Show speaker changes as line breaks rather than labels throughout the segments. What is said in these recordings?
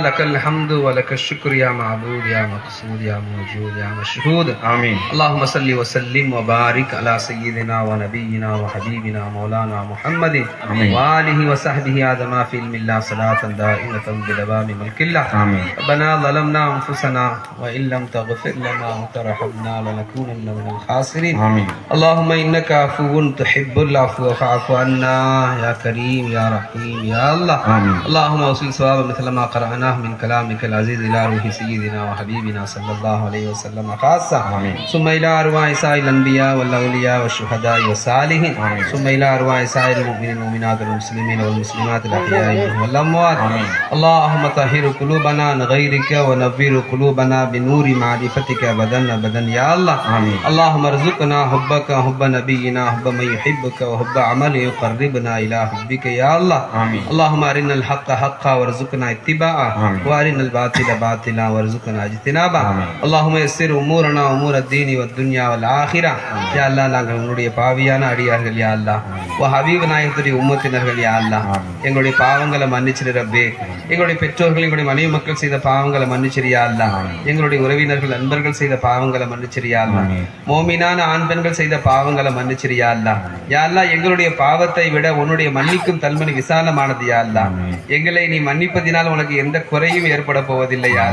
لك الحمد ولك الشكر يا معبود يا مقصود يا موجود يا مشهود.
آمين.
اللهم صل وسلم وبارك على سيدنا ونبينا وحبيبنا مولانا محمد
آمين.
وآله وصحبه آدم في علم الله صلاة دائمة بدوام ملك الله.
آمين.
ربنا ظلمنا أنفسنا وإن لم تغفر لنا وترحمنا لنكونن من الخاسرين.
آمين.
اللهم إنك عفو تحب العفو فاعف عنا يا كريم يا رحيم يا الله.
آمين.
اللهم وصل صواب مثل ما قرأناه من كلامك العزيز إلى روح سيدنا وحبيبنا صلى الله عليه وسلم خاصة.
آمين.
ثم إلى أرواح سائر الأنبياء والأولياء والشهداء والصالحين. ثم إلى أرواح سائر المؤمنين والمؤمنات والمسلمين والمسلمات الأحياء والأموات. اللهم طهر قلوبنا عن غيرك ونبر قلوبنا بنور معرفتك أبدا أبدا يا الله.
آمين.
اللهم ارزقنا حبك حب نبينا حب من يحبك وحب عمل يقربنا إلى حبك يا الله.
آمين.
اللهم أرنا الحق حقا وارزقنا اتباعه.
آمين.
وأرنا الباطل باطلا وارزقنا اجتنابه
آمين.
اللهم يسر أمورنا أمور الدين والدنيا والآخرة يا الله நாங்கள் உன்னுடைய பாவியான அடியார்கள் யா அல்லாஹ் உன் ஹபீப் நாயகத்துடைய உம்மத்தினர்கள் யா அல்லாஹ்
ஆமீன்.
எங்களுடைய பாவங்களை மன்னிச்சிரு ரப்பே எங்களுடைய பெற்றோர்கள் எங்களுடைய மனைவி மக்கள் செய்த பாவங்களை மன்னிச்சிரு யா அல்லாஹ் எங்களுடைய உறவினர்கள் நண்பர்கள் செய்த பாவங்களை மன்னிச்சிரு யா அல்லாஹ்
ஆமீன்.
மோமினான ஆண் பெண்கள் செய்த பாவங்களை மன்னிச்சிரு யா அல்லாஹ் யா அல்லாஹ் எங்களுடைய பாவத்தை விட உன்னுடைய மன்னிக்கும் தன்மனி விசாலமானது யா அல்லாஹ்
ஆமீன்.
எங்களை நீ மன்னிப்பதினால் உனக்கு எந்த குறையும் ஏற்பட போவதில்லை யா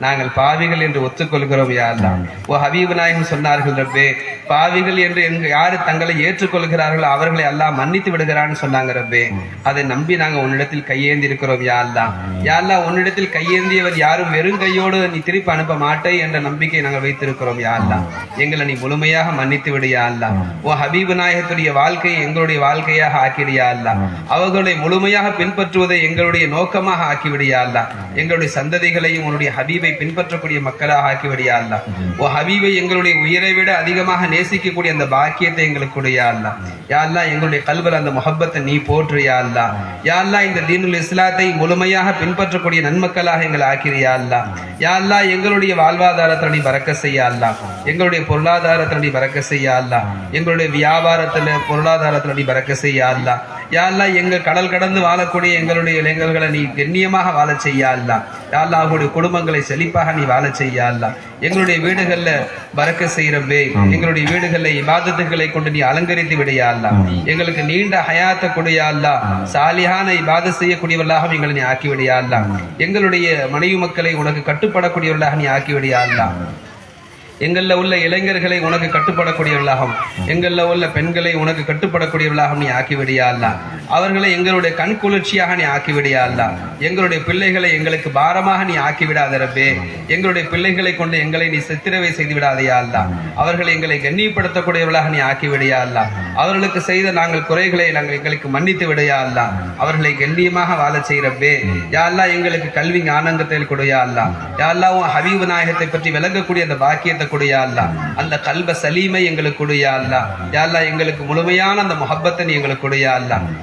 நாங்கள் பாவிகள் என்று ஒத்துக்கொள்கிறோம் யா அல்லாஹ் ஓ ஹபீப் நாயகம் சொன்னார்கள் ரப்பே பாவிகள் என்று எங்க யாரு தங்களை ஏற்றுக்கொள்கிறார்களோ அவர்களை அல்லாஹ் மன்னித்து விடுகிறான்னு சொன்னாங்க ரப்பே. அதை நம்பி நாங்க உன்னிடத்தில் கையேந்தி இருக்கிறோம் யா அல்லாஹ் யா அல்லாஹ் உன்னிடத்தில் கையேந்தியவர் யாரும் வெறும் கையோடு நீ திருப்பி அனுப்ப மாட்டே என்ற நம்பிக்கை நாங்கள் வைத்திருக்கிறோம் யா அல்லாஹ் எங்களை நீ முழுமையாக மன்னித்து விடு யா அல்லாஹ் ஓ ஹபீப் நாயகத்துடைய வாழ்க்கையை எங்களுடைய வாழ்க்கையாக ஆக்கிடு யா அல்லாஹ் அவர்களை முழுமையாக பின்பற்றுவதை எங்களுடைய நோக்கமாக ஆக்கிவிடு யா அல்லாஹ் எங்களுடைய சந்ததிகளையும் உன்னுடைய ஹபீபை பின்பற்றக்கூடிய மக்களாக ஆக்கிவிடு யா அல்லாஹ் ஓ ஹபீபை எங்களுடைய உயிரை விட அதிகமாக நேசிக்கக்கூடிய அந்த பாக்கியத்தை எங்களுக்கு யா அல்லாஹ். யா எங்களுடைய கல்வல் அந்த முஹப்பத்தை நீ போற்று யா அல்லாஹ். யா இந்த தீனுல் இஸ்லாத்தை முழுமையாக பின்பற்றக்கூடிய நன்மக்களாக எங்களை ஆக்கிடு யா யாழ்லா எங்களுடைய வாழ்வாதாரத்தை பறக்க செய்ய அல்லா எங்களுடைய பொருளாதாரத்தை பறக்க செய்ய அல்லா எங்களுடைய வியாபாரத்தில் பொருளாதாரத்துல பறக்க செய்ய அல்லா யாழ்லா எங்கள் கடல் கடந்து வாழக்கூடிய எங்களுடைய இளைஞர்களை நீ கண்ணியமாக வாழ செய்ய அல்லா யாழ்லா அவங்களுடைய குடும்பங்களை செழிப்பாக நீ வாழ செய்ய அல்லா எங்களுடைய வீடுகள்ல பறக்க செய்யறவே எங்களுடைய வீடுகள்ல இபாதத்துகளை கொண்டு நீ அலங்கரித்து விடையா அல்லாஹ். எங்களுக்கு நீண்ட ஹயாத்த கொடையா அல்லாஹ். சாலியான இபாத செய்யக்கூடியவர்களாக எங்களை நீ ஆக்கி விடையா அல்லாஹ். எங்களுடைய மனைவி மக்களை உனக்கு கட்டுப்படக்கூடியவர்களாக நீ ஆக்கி விடையா அல்லாஹ். எங்கள்ல உள்ள இளைஞர்களை உனக்கு கட்டுப்படக்கூடியவர்களாகும் எங்கள்ல உள்ள பெண்களை உனக்கு கட்டுப்படக்கூடியவர்களாக நீ ஆக்கிவிடியா அல்ல? அவர்களை எங்களுடைய கண் குளிர்ச்சியாக நீ ஆக்கிவிடியா அல்லா? எங்களுடைய பிள்ளைகளை எங்களுக்கு பாரமாக நீ ஆக்கிவிடாத ரப்பே. எங்களுடைய பிள்ளைகளை கொண்டு எங்களை நீ சித்திரவை செய்து விடாதையா அல்ல? அவர்களை எங்களை கண்ணியப்படுத்தக்கூடியவர்களாக நீ ஆக்கிவிடியா அல்லா? அவர்களுக்கு செய்த நாங்கள் குறைகளை நாங்கள் எங்களுக்கு மன்னித்து விடையா அல்ல? அவர்களை கண்ணியமாக வாழச் செய்கிறப்பே யாரெல்லாம் எங்களுக்கு கல்வி ஞானங்கத்தில் கொடுயா அல்ல? யாரெல்லாம் உன் ஹபீபு நாயகத்தை பற்றி விளங்கக்கூடிய அந்த பாக்கியத்தை கொடுயா அல்ல? அந்த கல்வ சலீமை எங்களுக்கு கொடுயா யாழ்லா எங்களுக்கு முழுமையான அந்த முகப்பத்தை நீ எங்களுக்கு கொடுயா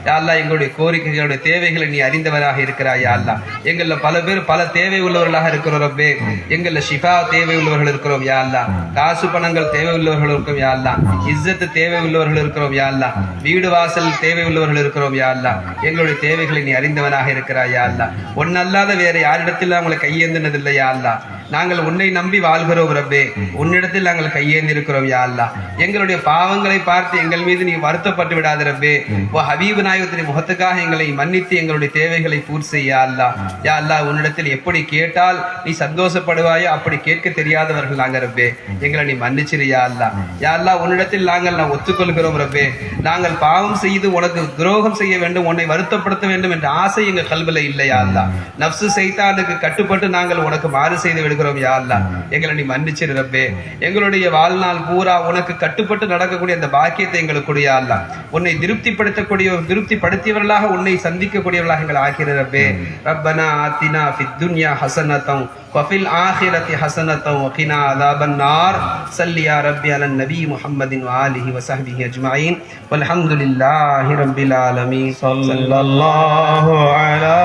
யாழ்லா எங்களுடைய கோரிக்கைகளுடைய தேவைகளை நீ அறிந்தவராக இருக்கிறாய் யாழ்லா எங்களில் பல பேர் பல தேவை உள்ளவர்களாக இருக்கிறோம் ரப்பே. எங்கள்ல ஷிஃபா தேவை உள்ளவர்கள் இருக்கிறோம் யாழ்லா காசு பணங்கள் தேவை உள்ளவர்கள் இருக்கிறோம் யாழ்லா இஸ்ஸத்து தேவை உள்ளவர்கள் இருக்கிறோம் யாழ்லா வீடு வாசல் தேவை உள்ளவர்கள் இருக்கிறோம் யாழ்லா எங்களுடைய தேவைகளை நீ அறிந்தவனாக இருக்கிறாய் யாழ்லா ஒன்னல்லாத வேற யாரிடத்தில் அவங்களை கையேந்தினதில்லை யாழ்லா நாங்கள் உன்னை நம்பி வாழ்கிறோம் ரப்பே. உன்னிடத்தில் நாங்கள் கையேந்தி இருக்கிறோம் யா அல்லா எங்களுடைய பாவங்களை பார்த்து எங்கள் மீது நீ வருத்தப்பட்டு விடாத ரப்பே. ஓ ஹபீபு நாயகத்தின் முகத்துக்காக எங்களை மன்னித்து எங்களுடைய தேவைகளை பூர்த்தி செய்ய அல்லா யா அல்லா உன்னிடத்தில் எப்படி கேட்டால் நீ சந்தோஷப்படுவாயோ அப்படி கேட்க தெரியாதவர்கள் நாங்க ரப்பே. எங்களை நீ மன்னிச்சிரு யா அல்லா யா அல்லா உன்னிடத்தில் நாங்கள் நான் ஒத்துக்கொள்கிறோம் ரப்பே. நாங்கள் பாவம் செய்து உனக்கு துரோகம் செய்ய வேண்டும் உன்னை வருத்தப்படுத்த வேண்டும் என்ற ஆசை எங்க கல்வில இல்லையா அல்லா நப்சு சைத்தானுக்கு கட்டுப்பட்டு நாங்கள் உனக்கு மாறு செய்து விடுகிறோம் யா அல்லா எங்களை நீ மன்னிச்சிரு ரப்பே எங்களுடைய வாழ்நாள் பூரா உனக்கு கட்டுப்பட்டு நடக்கக்கூடிய அந்த பாக்கியத்தை எங்களுக்கு கொடு யா அல்லா உன்னை திருப்திப்படுத்தக்கூடிய திருப்திப்படுத்தியவர்களாக உன்னை சந்திக்கக்கூடியவர்களாக எங்களை ஆக்கிற ரப்பே ரப்பனா ஆத்தினா ஃபித் துன்யா ஹசனத்தம் وفي الآخرة حسنة وقنا عذاب النار صل يا ربي على النبي محمد وآله وصحبه أجمعين والحمد لله رب العالمين
صلى الله على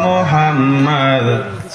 محمد